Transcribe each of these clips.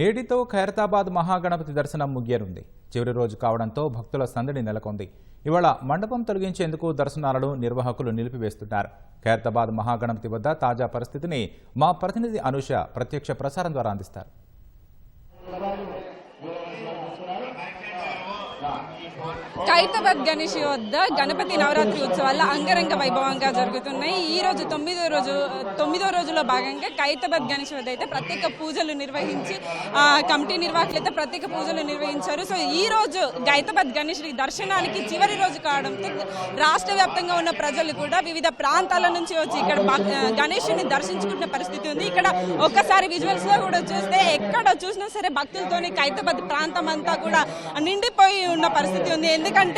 నేటితో ఖైరతాబాద్ మహాగణపతి దర్శనం ముగియనుంది. చివరి రోజు కావడంతో భక్తుల సందడి నెలకొంది. ఇవాళ మండపం తొలగించేందుకు దర్శనాలను నిర్వాహకులు నిలిపివేస్తున్నారు. ఖైరతాబాద్ మహాగణపతి వద్ద తాజా పరిస్థితిని మా ప్రతినిధి అనుష ప్రత్యక్ష ప్రసారం ద్వారా అందిస్తారు. ఖైరతాబాద్ గణేష్ వద్ద గణపతి నవరాత్రి ఉత్సవాలు అంగరంగ వైభవంగా జరుగుతున్నాయి. ఈ రోజు తొమ్మిదో రోజు తొమ్మిదో రోజులో భాగంగా ఖైరతాబాద్ గణేష్ వద్ద అయితే ప్రత్యేక పూజలు నిర్వహించి కమిటీ నిర్వాహకులు అయితే ప్రత్యేక పూజలు నిర్వహించారు. సో ఈ రోజు గైతబద్ గణేష్ దర్శనానికి చివరి రోజు కావడంతో రాష్ట్ర వ్యాప్తంగా ఉన్న ప్రజలు కూడా వివిధ ప్రాంతాల నుంచి వచ్చి ఇక్కడ గణేషుని దర్శించుకున్న పరిస్థితి ఉంది. ఇక్కడ ఒక్కసారి విజువల్స్లో కూడా చూస్తే ఎక్కడ చూసినా సరే భక్తులతోని కైతబద్ ప్రాంతం అంతా కూడా నిండిపోయి ఉన్న పరిస్థితి ఉంది. ఎందుకంటే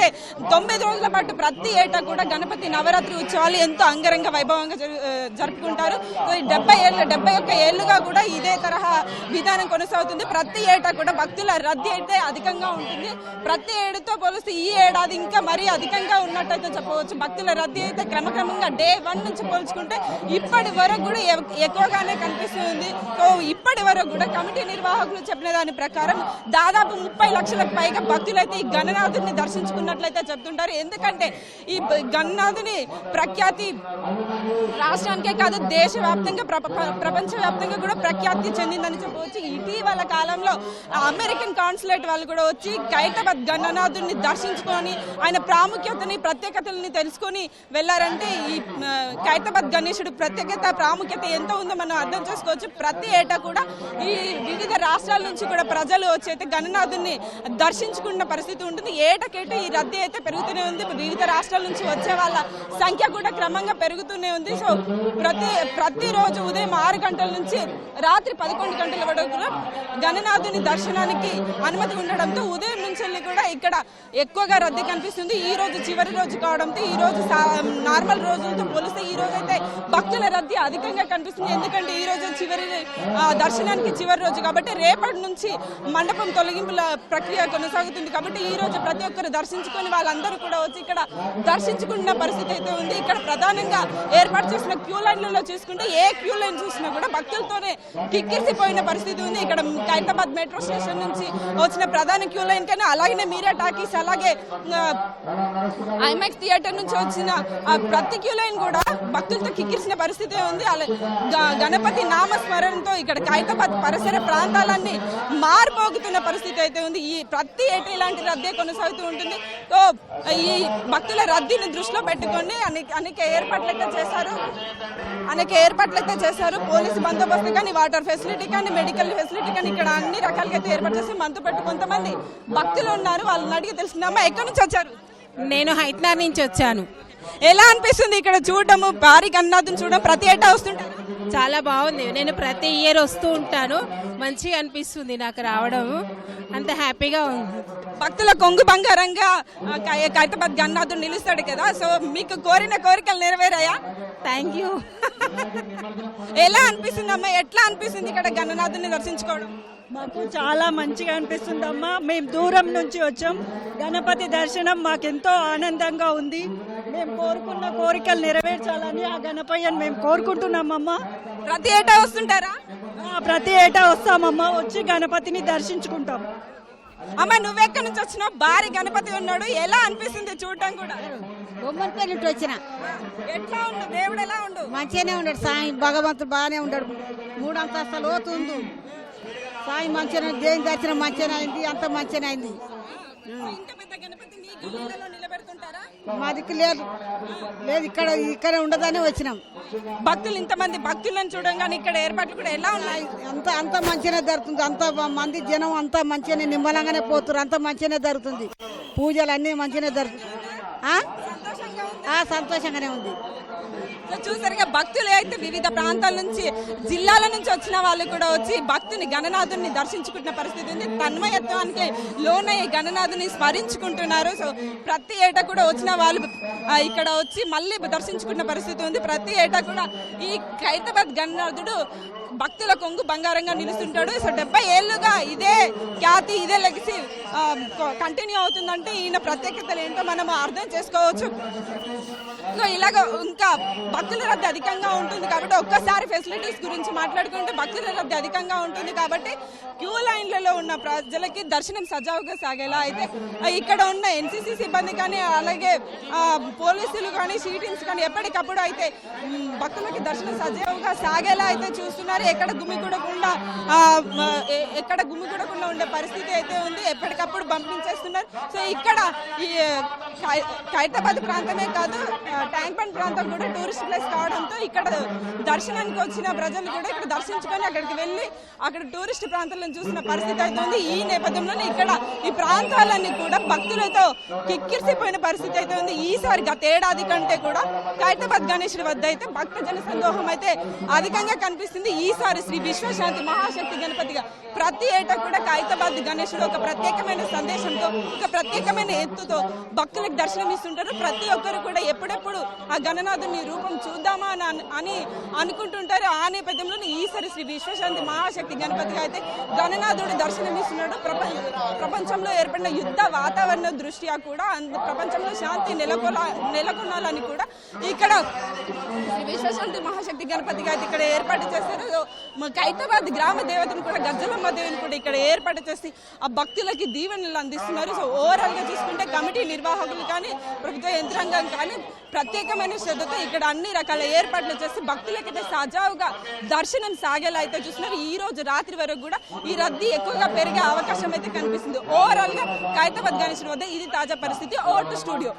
తొమ్మిది రోజుల పాటు ప్రతి ఏటా కూడా గణపతి నవరాత్రి ఉత్సవాలు ఎంతో అంగరంగ వైభవంగా జరు- జరుపుకుంటారు. డెబ్బై ఏళ్ళు డెబ్బై ఒక్క ఏళ్ళుగా కూడా ఇదే తరహా విధానం కొనసాగుతుంది. ప్రతి ఏటా కూడా భక్తుల రద్దీ అయితే అధికంగా ఉంటుంది. ప్రతి ఏడుతో పోలిస్తే ఈ ఏడాది ఇంకా మరీ అధికంగా ఉన్నట్టయితే చెప్పవచ్చు. భక్తుల రద్దీ అయితే క్రమక్రమంగా డే వన్ నుంచి పోల్చుకుంటే ఇప్పటి వరకు కూడా ఎక్కువగానే కనిపిస్తుంది. సో ఇప్పటి వరకు కూడా కమిటీ నిర్వాహకులు చెప్పిన దాని ప్రకారం దాదాపు ముప్పై లక్షలకు పైగా భక్తులైతే ఈ గణనాథుని ఉన్నట్లయితే చెప్తుంటారు. ఎందుకంటే ఈ గంగనాథుని ప్రఖ్యాతి రాష్ట్రానికే కాదు దేశవ్యాప్తంగా ప్రపంచవ్యాప్తంగా కూడా ప్రఖ్యాతి చెందిందని చెప్పవచ్చు. ఇటీవల కాలంలో అమెరికన్ కాన్సులేట్ వాళ్ళు కూడా వచ్చి ఖైరతాబాద్ గంగనాథుని దర్శించుకొని ఆయన ప్రాముఖ్యతని ప్రత్యేకతల్ని తెలుసుకొని వెళ్ళారంటే ఈ ఆ, ఖైరతాబాద్ గణేశుడు ప్రత్యేకత ప్రాముఖ్యత ఎంత ఉందో మనం అర్థం చేసుకోవచ్చు. ప్రతి ఏటా కూడా ఈ వివిధ రాష్ట్రాల నుంచి కూడా ప్రజలు వచ్చి అయితే గణనాథుని దర్శించుకున్న పరిస్థితి ఉంటుంది. ఏటకేట ఈ రద్దీ అయితే పెరుగుతూనే ఉంది. వివిధ రాష్ట్రాల నుంచి వచ్చే వాళ్ళ సంఖ్య కూడా క్రమంగా పెరుగుతూనే ఉంది. సో ప్రతి ప్రతిరోజు ఉదయం ఆరు గంటల నుంచి రాత్రి పదకొండు గంటల వరకు కూడా గణనాథుని దర్శనానికి అనుమతి ఉండడంతో ఉదయం నుంచి కూడా ఇక్కడ ఎక్కువగా రద్దీ కనిపిస్తుంది. ఈ రోజు చివరి రోజు కావడంతో ఈ రోజు నార్మల్ రోజులతో పోలిస్తే ఈ రోజు అయితే భక్తుల రద్దీ అధికంగా కనిపిస్తుంది. ఎందుకంటే ఈ రోజు చివరి ఆ, దర్శనానికి చివరి రోజు కాబట్టి రేపటి నుంచి మండపం తొలగింపుల ప్రక్రియ కొనసాగుతుంది. కాబట్టి ఈ రోజు ప్రతి ఒక్కరు దర్శించుకొని వాళ్ళందరూ కూడా వచ్చి ఇక్కడ దర్శించుకున్న పరిస్థితి అయితే ఉంది. ఇక్కడ ప్రధానంగా ఏర్పాటు చేసిన క్యూ లైన్లలో చూసుకుంటే ఏ క్యూ లైన్ చూసినా కూడా భక్తులతోనే కిక్కిరిసిపోయిన పరిస్థితి ఉంది. ఇక్కడ ఖైరతాబాద్ మెట్రో స్టేషన్ నుంచి వచ్చిన ప్రధాన క్యూ లైన్ కానీ అలాగే మీరా టాకీస్ అలాగే ఐమాక్స్ థియేటర్ నుంచి వచ్చిన ప్రతి క్యూ లైన్ కూడా భక్తులతో కిక్కిరిసిన పరిస్థితి ఉంది. గణపతి నామస్మరణతో ఇక్కడ ఖైరతాబాద్ పరిసర ప్రాంతాలన్నీ మారిపోగుతున్న పరిస్థితి అయితే ఉంది. ఈ ప్రతి ఏటా ఇలాంటి రద్దే కొనసాగుతూ ఉంటుంది. ఈ భక్తుల రద్దీని దృష్టిలో పెట్టుకొని అనేక అనేక ఏర్పాట్లు అయితే చేశారు. అనేక ఏర్పాట్లు అయితే చేశారు. పోలీసు బందోబస్తు కానీ వాటర్ ఫెసిలిటీ కానీ మెడికల్ ఫెసిలిటీ కానీ ఇక్కడ అన్ని రకాలుగా అయితే ఏర్పాటు చేసి మనతో పాటు కొంతమంది భక్తులు ఉన్నారు. వాళ్ళని అడిగి తెలిసిందమ్మా ఎక్కడి నుంచి వచ్చారు? నేను హైట్నార్ నుంచి వచ్చాను. ఎలా అనిపిస్తుంది ఇక్కడ చూడటము భారీ గన్నాథుని చూడడం ప్రతి ఏటా వస్తుంటారు? చాలా బాగుంది. నేను ప్రతి ఇయర్ వస్తూ ఉంటాను. మంచిగా అనిపిస్తుంది నాకు రావడం. అంత హ్యాపీగా ఉంది. భక్తుల కొంగు బంగారంగా ఖైరతాబాద్ గన్నాథుడు నిలుస్తాడు కదా. సో మీకు కోరిన కోరికలు నెరవేరాయా? థ్యాంక్ యూ ఎలా అనిపిస్తుంది అమ్మా ఎట్లా అనిపిస్తుంది ఇక్కడ గణనాథుని దర్శించుకోవడం? మాకు చాలా మంచిగా అనిపిస్తుంది అమ్మా మేము దూరం నుంచి వచ్చాం. గణపతి దర్శనం మాకెంతో ఆనందంగా ఉంది. మేము కోరుకున్న కోరికలు నెరవేర్చాలని ఆ గణపయ్యని మేము కోరుకుంటున్నామమ్మా. ప్రతి ఏటా వస్తుంటారా? ప్రతి ఏటా వస్తామమ్మా. వచ్చి గణపతిని దర్శించుకుంటాం. అమ్మ నువ్వెక్కడి నుంచి వచ్చినావు? భారీ గణపతి ఉన్నాడు. ఎలా అనిపిస్తుంది చూడటం కూడా? బొమ్మలపల్లి నుండి వచ్చిన. ఎట్లా ఉండు? దేవుడు ఎలా ఉండు? మంచిగానే ఉన్నాడు. సాయి భగవంతుడు బాగానే ఉన్నాడు. మూడు అంతస్తుల లోతు ఉంది. సాయి మంచిగా దేని దర్శనం మంచిగానే అయింది అంత మంచిగానే అయింది. ఇంత పెద్ద గణపతి మా దిక్కు లేదు లేదు ఇక్కడ ఇక్కడ ఉండదని వచ్చినాం. భక్తులు ఇంతమంది భక్తులను చూడంగానే ఇక్కడ ఏర్పాట్లు కూడా ఎలా ఉన్నాయి? అంత అంత మంచిగానే జరుగుతుంది. అంత మంది జనం అంతా మంచిగానే నిమ్మలంగానే పోతున్నారు. అంత మంచిగానే జరుగుతుంది. పూజలు అన్నీ మంచిగానే జరుగుతుంది సంతోషంగానే ఉంది. సో చూసారుగా భక్తులు అయితే వివిధ ప్రాంతాల నుంచి జిల్లాల నుంచి వచ్చిన వాళ్ళు కూడా వచ్చి భక్తుని గణనాథుని దర్శించుకుంటున్న పరిస్థితి ఉంది. తన్మయత్వానికి లోనయ్యే గణనాథుని స్మరించుకుంటున్నారు. సో ప్రతి ఏటా కూడా వచ్చిన వాళ్ళు ఇక్కడ వచ్చి మళ్ళీ దర్శించుకున్న పరిస్థితి ఉంది. ప్రతి ఏటా కూడా ఈ ఖైరతాబాద్ గణనాథుడు భక్తుల కొంగు బంగారంగా నిలుస్తుంటాడు. సో డెబ్బై ఏళ్ళుగా ఇదే ఖ్యాతి ఇదే లెగసీ కంటిన్యూ అవుతుందంటే ఈయన ప్రత్యేకతలు ఏంటో మనం అర్థం చేసుకోవచ్చు. సో ఇలాగ ఇంకా భక్తుల రద్దీ అధికంగా ఉంటుంది కాబట్టి ఒక్కసారి ఫెసిలిటీస్ గురించి మాట్లాడుకుంటే భక్తుల రద్దీ అధికంగా ఉంటుంది కాబట్టి క్యూ లైన్లలో ఉన్న ప్రజలకి దర్శనం సజావుగా సాగేలా అయితే ఇక్కడ ఉన్న ఎన్సీసీ సిబ్బంది కానీ అలాగే పోలీసులు కానీ షీటింగ్స్ కానీ ఎప్పటికప్పుడు అయితే భక్తులకి దర్శనం సజావుగా సాగేలా అయితే చూస్తున్నారు. ఎక్కడ గుమిగూడకుండా ఎక్కడ గుమిగూడకుండా ఉండే పరిస్థితి అయితే ఉంది. ఎప్పటికప్పుడు పంపించేస్తున్నారు. సో ఇక్కడ ఈ ఖైరతాబాద్ ప్రాంతమే కాదు ట్యాంక్ బండ్ ప్రాంతం కూడా టూరిస్ట్ ప్లేస్ కావడంతో ఇక్కడ దర్శనానికి వచ్చిన ప్రజలు కూడా ఇక్కడ దర్శించుకొని అక్కడికి వెళ్ళి అక్కడ టూరిస్ట్ మనం చూసిన పరిస్థితి అయితే ఉంది ఈ నేపథ్యంలోనే ఇక్కడ ఈ ప్రాంతాలన్నీ కూడా భక్తులతో కిక్కిరిసిపోయిన పరిస్థితి అయితే ఉంది ఈసారి గత ఏడాది కంటే కూడా ఖైతాబాద్ గణేశుడి వద్ద అయితే భక్తజన సందోహం అయితే అధికంగా కనిపిస్తుంది. ఈసారి శ్రీ విశ్వశాంతి మహాశక్తి గణపతిగా ప్రతి ఏటా కూడా ఖైతాబాద్ గణేశుడు ఒక ప్రత్యేకమైన సందేశంతో ఒక ప్రత్యేకమైన ఎత్తుతో భక్తులకు దర్శనం ఇస్తుంటారు. ప్రతి ఒక్కరు కూడా ఎప్పుడెప్పుడు ఆ గణనాథుని రూపం చూద్దామా అని అని అనుకుంటుంటారు. ఆ నేపథ్యంలోనే ఈసారి శ్రీ విశ్వశాంతి మహాశక్తి గణపతిగా అయితే గణనాథుడు దర్శనం ఇస్తున్నాడు ప్రపంచ ప్రపంచంలో ఏర్పడిన యుద్ధ వాతావరణ దృష్ట్యా కూడా ప్రపంచంలో శాంతి నెలకొల నెలకొనాలని కూడా ఇక్కడ విశ్వశాంతి మహాశక్తి గణపతిగా అయితే ఇక్కడ ఏర్పాటు చేస్తారు సో, మా గ్రామ దేవతను కూడా గజ్జలమ్మ దేవిని కూడా ఇక్కడ ఏర్పాటు చేసి ఆ భక్తులకి దీవెనలు అందిస్తున్నారు. సో ఓవరాల్గా చూసుకుంటే కమిటీ నిర్వాహకులు కానీ ప్రభుత్వ యంత్రాంగం కానీ ప్రత్యేకమైన శ్రద్ధతో ఇక్కడ అన్ని రకాల ఏర్పాట్లు చేసి భక్తులకైతే సజావుగా దర్శనం సాగేలా అయితే చూస్తున్నారు. ఈ రోజు రాత్రి వరకు కూడా ఈ రద్దీ ఎక్కువగా పెరిగే అవకాశం అయితే కనిపిస్తుంది. ఓవరాల్గా ఖైరతాబాద్ గణేశుడి వద్ద ఇది తాజా పరిస్థితి. Over to studio.